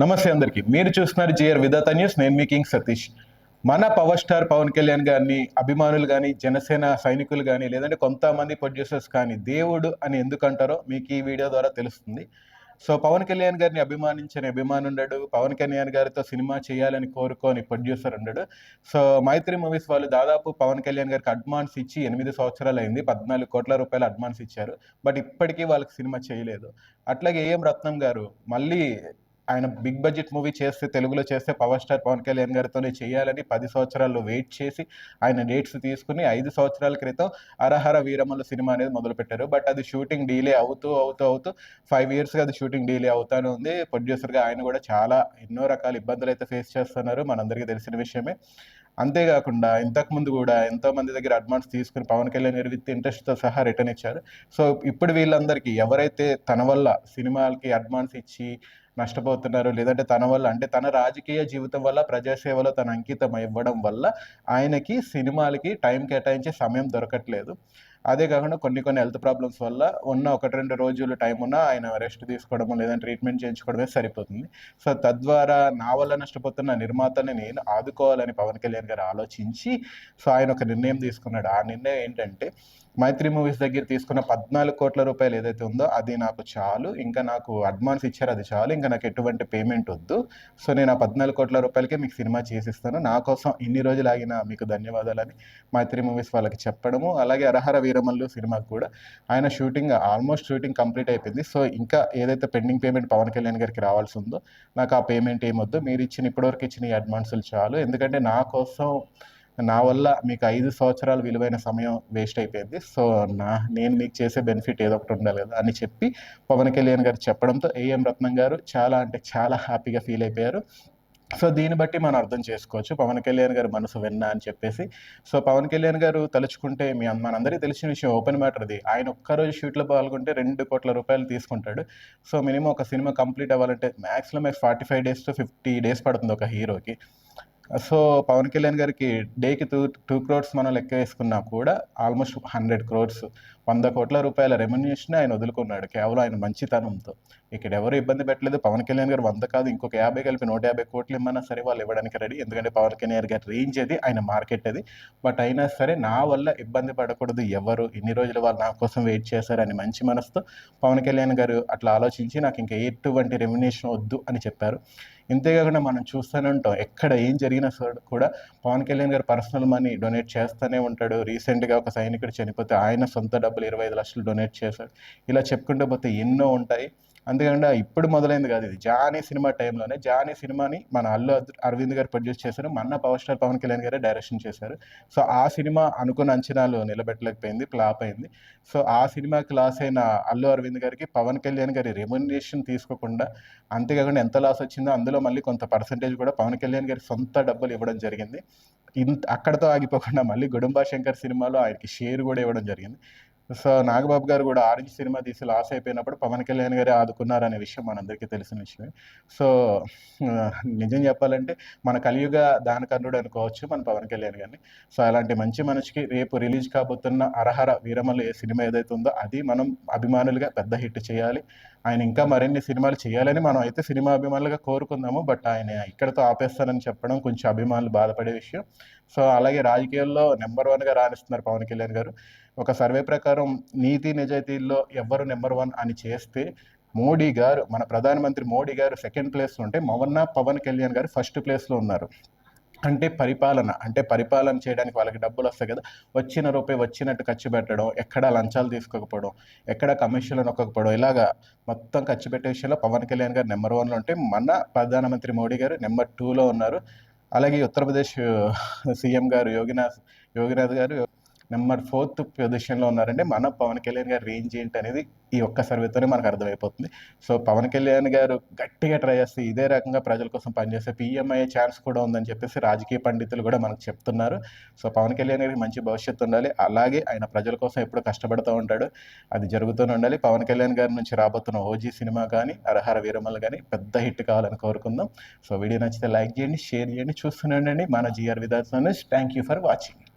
నమస్తే అందరికీ. మీరు చూస్తున్నారు జిఆర్ విధాత న్యూస్. నేను మీ కింగ్ సతీష్. మన పవర్ స్టార్ పవన్ కళ్యాణ్ గారిని అభిమానులు కానీ జనసేన సైనికులు కానీ లేదంటే కొంతమంది ప్రొడ్యూసర్స్ కానీ దేవుడు అని ఎందుకంటారో మీకు ఈ వీడియో ద్వారా తెలుస్తుంది. సో పవన్ కళ్యాణ్ గారిని అభిమానించని అభిమాను ఉండడు. పవన్ కళ్యాణ్ గారితో సినిమా చేయాలని కోరుకొని ప్రొడ్యూసర్ ఉండడు. సో మైత్రి మూవీస్ వాళ్ళు దాదాపు పవన్ కళ్యాణ్ గారికి అడ్వాన్స్ ఇచ్చి ఎనిమిది సంవత్సరాలు అయింది. పద్నాలుగు కోట్ల రూపాయలు అడ్వాన్స్ ఇచ్చారు. బట్ ఇప్పటికీ వాళ్ళకి సినిమా చేయలేదు. అట్లాగే ఏఎం రత్నం గారు మళ్ళీ ఆయన బిగ్ బడ్జెట్ మూవీ చేస్తే తెలుగులో చేస్తే పవర్ స్టార్ పవన్ కళ్యాణ్ గారితోనే చేయాలని పది సంవత్సరాల్లో వెయిట్ చేసి ఆయన డేట్స్ తీసుకుని ఐదు సంవత్సరాల క్రితం అరహర వీరమ్మలు సినిమా అనేది మొదలుపెట్టారు. బట్ అది షూటింగ్ డీలే అవుతూ అవుతూ అవుతూ ఫైవ్ ఇయర్స్గా అది షూటింగ్ డీలే అవుతానే ఉంది. ప్రొడ్యూసర్గా ఆయన కూడా చాలా ఎన్నో రకాల ఇబ్బందులు అయితే ఫేస్ చేస్తున్నారు మనందరికీ తెలిసిన విషయమే. అంతేకాకుండా ఇంతకుముందు కూడా ఎంతో మంది దగ్గర అడ్వాన్స్ తీసుకుని పవన్ కళ్యాణ్ గారు విత్ ఇంట్రెస్ట్తో సహా రిటర్న్ ఇచ్చారు. సో ఇప్పుడు వీళ్ళందరికీ ఎవరైతే తన వల్ల సినిమాలకి అడ్వాన్స్ ఇచ్చి నష్టపోతున్నారు. లేదంటే తన వల్ల అంటే తన రాజకీయ జీవితం వల్ల ప్రజాసేవలో తన అంకితం ఇవ్వడం వల్ల ఆయనకి సినిమాలకి టైం కేటాయించే సమయం దొరకట్లేదు. అదే కాకుండా కొన్ని కొన్ని హెల్త్ ప్రాబ్లమ్స్ వల్ల ఉన్న ఒకటి రెండు రోజులు టైం ఉన్నా ఆయన రెస్ట్ తీసుకోవడము లేదంటే ట్రీట్మెంట్ చేయించుకోవడమే సరిపోతుంది. సో తద్వారా నా వల్ల నష్టపోతున్న నిర్మాతని నేను ఆదుకోవాలని పవన్ కళ్యాణ్ గారు ఆలోచించి సో ఆయన ఒక నిర్ణయం తీసుకున్నాడు. ఆ నిర్ణయం ఏంటంటే మైత్రి మూవీస్ దగ్గర తీసుకున్న పద్నాలుగు కోట్ల రూపాయలు ఏదైతే ఉందో అది నాకు చాలు. ఇంకా నాకు అడ్వాన్స్ ఇచ్చారు అది చాలు. ఇంకా నాకు ఎటువంటి పేమెంట్ వద్దు. సో నేను ఆ పద్నాలుగు కోట్ల రూపాయలకే మీకు సినిమా చేసిస్తాను. నా కోసం ఇన్ని రోజులు ఆగిన మీకు ధన్యవాదాలని మైత్రి మూవీస్ వాళ్ళకి చెప్పడము అలాగే అర్హర వీరమల్లు సినిమాకి కూడా. ఆయన షూటింగ్ ఆల్మోస్ట్ షూటింగ్ కంప్లీట్ అయిపోయింది. సో ఇంకా ఏదైతే పెండింగ్ పేమెంట్ పవన్ కళ్యాణ్ గారికి రావాల్సి ఉందో నాకు ఆ పేమెంట్ ఏమొద్దు మీరు ఇచ్చిన ఇప్పటివరకు ఇచ్చిన ఈ అడ్వాన్సులు చాలు. ఎందుకంటే నా కోసం నా వల్ల మీకు ఐదు సంవత్సరాలు విలువైన సమయం వేస్ట్ అయిపోయింది. సో నా నేను మీకు చేసే బెనిఫిట్ ఏదో ఒకటి ఉండాలి కదా అని చెప్పి పవన్ కళ్యాణ్ గారు చెప్పడంతో ఏఎం రత్నం గారు చాలా అంటే చాలా హ్యాపీగా ఫీల్ అయిపోయారు. సో దీన్ని బట్టి మనం అర్థం చేసుకోవచ్చు. పవన్ కళ్యాణ్ గారు మనసు విన్నా అని చెప్పేసి. సో పవన్ కళ్యాణ్ గారు తలుచుకుంటే మీ మనందరికీ తెలిసిన విషయం ఓపెన్ మ్యాటర్ అది. ఆయన ఒక్కరోజు షూట్లో పాల్గొంటే రెండు కోట్ల రూపాయలు తీసుకుంటాడు. సో మినిమం ఒక సినిమా కంప్లీట్ అవ్వాలంటే maximum forty five days to fifty days పడుతుంది ఒక హీరోకి. సో పవన్ కళ్యాణ్ గారికి డేకి టూ టూ క్రోడ్స్ మనం లెక్క వేసుకున్నా కూడా ఆల్మోస్ట్ హండ్రెడ్ క్రోడ్స్ వంద కోట్ల రూపాయల రెమ్యునేషన్ ఆయన వదులుకున్నాడు. కేవలం ఆయన మంచితనంతో. ఇక్కడ ఎవరు ఇబ్బంది పెట్టలేదు. పవన్ కళ్యాణ్ గారు వంద కాదు ఇంకొక యాభై కలిపి నూట యాభై కోట్లు ఇమ్మన్నా సరే వాళ్ళు ఇవ్వడానికి రెడీ ఎందుకంటే పవన్ కళ్యాణ్ గారి రేంజ్ అది ఆయన మార్కెట్ అది. బట్ అయినా సరే నా వల్ల ఇబ్బంది పడకూడదు. ఎవరు ఇన్ని రోజులు వాళ్ళు నా కోసం వెయిట్ చేశారని మంచి మనసుతో పవన్ కళ్యాణ్ గారు అట్లా ఆలోచించి నాకు ఇంకా ఎటువంటి రెమ్యునేషన్ వద్దు అని చెప్పారు. ఇంతేకాకుండా మనం చూస్తూనే ఉంటాం ఎక్కడ ఏం జరిగినా సరే కూడా పవన్ కళ్యాణ్ గారు పర్సనల్ మనీ డొనేట్ చేస్తూనే ఉంటాడు. రీసెంట్గా ఒక సైనికుడు చనిపోతే ఆయన సొంత డబ్బులు ఇరవై ఐదు లక్షలు డొనేట్ చేశాడు. ఇలా చెప్పుకుంటూ పోతే ఎన్నో ఉంటాయి. అంతేకాకుండా ఇప్పుడు మొదలైంది కాదు ఇది. జానీ సినిమా టైంలోనే జానీ సినిమాని మన అల్లు అరవింద్ గారు ప్రొడ్యూస్ చేశారు మన పవర్ స్టార్ పవన్ కళ్యాణ్ గారే డైరెక్షన్ చేశారు. సో ఆ సినిమా అనుకున్న అంచనాలు నిలబెట్టలేకపోయింది ఫ్లాప్ అయింది. సో ఆ సినిమాకి లాస్ అయిన అల్లు అరవింద్ గారికి పవన్ కళ్యాణ్ గారి రెమ్యునరేషన్ తీసుకోకుండా అంతేకాకుండా ఎంత లాస్ వచ్చిందో అందులో మళ్ళీ కొంత పర్సంటేజ్ కూడా పవన్ కళ్యాణ్ గారి సొంత డబ్బులు ఇవ్వడం జరిగింది. ఇంత అక్కడతో ఆగిపోకుండా మళ్ళీ గుడుంబా శంకర్ సినిమాలో ఆయనకి షేర్ కూడా ఇవ్వడం జరిగింది. సో నాగబాబు గారు కూడా ఆరెంజ్ సినిమా తీసి లాస్ అయిపోయినప్పుడు పవన్ కళ్యాణ్ గారే ఆదుకున్నారనే విషయం మనందరికీ తెలిసిన విషయమే. సో నిజం చెప్పాలంటే మన కలియుగ దానకర్ణుడు అనుకోవచ్చు మన పవన్ కళ్యాణ్ గారిని. సో అలాంటి మంచి మనిషికి రేపు రిలీజ్ కాబోతున్న అరహర వీరమల్లు ఏ సినిమా ఏదైతే ఉందో అది మనం అభిమానులుగా పెద్ద హిట్ చేయాలి. ఆయన ఇంకా మరిన్ని సినిమాలు చేయాలని మనం అయితే సినిమా అభిమానులుగా కోరుకుందాము. బట్ ఆయన ఇక్కడతో ఆపేస్తానని చెప్పడం కొంచెం అభిమానులు బాధపడే విషయం. సో అలాగే రాజకీయాల్లో నెంబర్ వన్గా రాణిస్తున్నారు పవన్ కళ్యాణ్ గారు. ఒక సర్వే ప్రకారం నీతి నిజాయితీల్లో ఎవరు నెంబర్ వన్ అని చేస్తే మోడీ గారు మన ప్రధానమంత్రి మోడీ గారు సెకండ్ ప్లేస్లో ఉంటే మొన్న పవన్ కళ్యాణ్ గారు ఫస్ట్ ప్లేస్లో ఉన్నారు. అంటే పరిపాలన అంటే పరిపాలన చేయడానికి వాళ్ళకి డబ్బులు వస్తాయి కదా. వచ్చిన రూపాయి వచ్చినట్టు ఖర్చు పెట్టడం ఎక్కడ లంచాలు తీసుకోకపోవడం ఎక్కడ కమిషన్లు నొక్కకపోవడం ఇలాగా మొత్తం ఖర్చు పెట్టే విషయంలో పవన్ కళ్యాణ్ గారు నెంబర్ వన్లో ఉంటే మన ప్రధానమంత్రి మోడీ గారు నెంబర్ టూలో ఉన్నారు. అలాగే ఉత్తరప్రదేశ్ సీఎం గారు యోగినాథ్ యోగినాథ్ గారు నెంబర్ ఫోర్త్ పొజిషన్లో ఉన్నారంటే మన పవన్ కళ్యాణ్ గారి రేంజ్ ఏంటి అనేది ఈ ఒక్క సర్వేతోనే మనకు అర్థమైపోతుంది. సో పవన్ కళ్యాణ్ గారు గట్టిగా ట్రై చేస్తే ఇదే రకంగా ప్రజల కోసం పనిచేస్తే పీఎం అయ్యే ఛాన్స్ కూడా ఉందని చెప్పేసి రాజకీయ పండితులు కూడా మనకు చెప్తున్నారు. సో పవన్ కళ్యాణ్ గారికి మంచి భవిష్యత్తు ఉండాలి. అలాగే ఆయన ప్రజల కోసం ఎప్పుడు కష్టపడుతూ ఉంటాడు. అది జరుగుతూనే ఉండాలి. పవన్ కళ్యాణ్ గారి నుంచి రాబోతున్న ఓజీ సినిమా కానీ అరహర వీరమల్ కానీ పెద్ద హిట్ కావాలని కోరుకుందాం. సో వీడియో నచ్చితే లైక్ చేయండి షేర్ చేయండి చూస్తూనే ఉండండి. మన జిఆర్ విదాస్ థ్యాంక్ యూ ఫర్ వాచింగ్